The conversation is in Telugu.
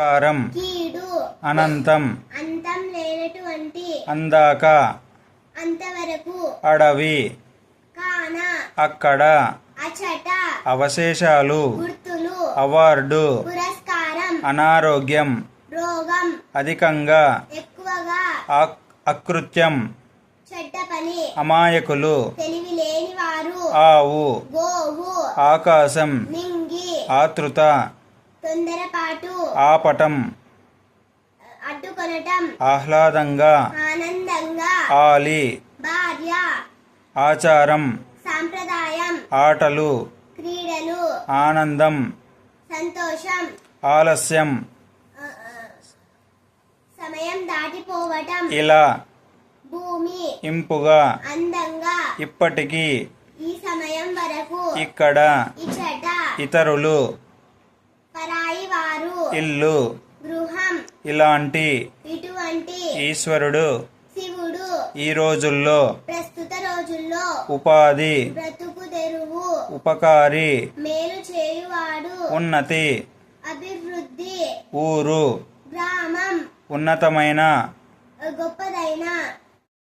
కారం అనంతం. అంతం లేనటువంటి అందాక. అంతవరకు అడవి. కాన. అక్కడ. అచట. అవశేషాలు. గుర్తులు. అవార్డు. పురస్కారం. అనారోగ్యం. రోగం. అధికంగా. ఎక్కువగా. అకృత్యం. చెడ్డ పని. అమాయకులు. తెలివి లేని వారు ఆవు. గోవు. ఆకాశం. మింగి. ఆతృత. తొందరపాటు. ఆపటం. అడ్డుకొనటం. ఆహ్లాదంగా. ఆనందంగా. ఆలి. భార్య. ఆచారం. సాంప్రదాయం. ఆటలు. క్రీడలు. ఆనందం. సంతోషం. ఆలస్యం. సమయం దాటిపోవటం. ఇలా. భూమి. ఇంపుగా. అందంగా. ఇప్పటికీ. ఈ సమయం వరకు. ఇక్కడ. ఇతరులు. ఇల్లు. గృహం. ఇలాంటి ఇటువంటి ఈశ్వరుడు శివుడు ఈ రోజుల్లో ప్రస్తుత రోజుల్లో ఉపాధి బ్రతుకు తెరువు. ఉపకారి మేలు చేయువాడు. ఉన్నతి అభివృద్ధి. ఊరు గ్రామం. ఉన్నతమైన గొప్పదైన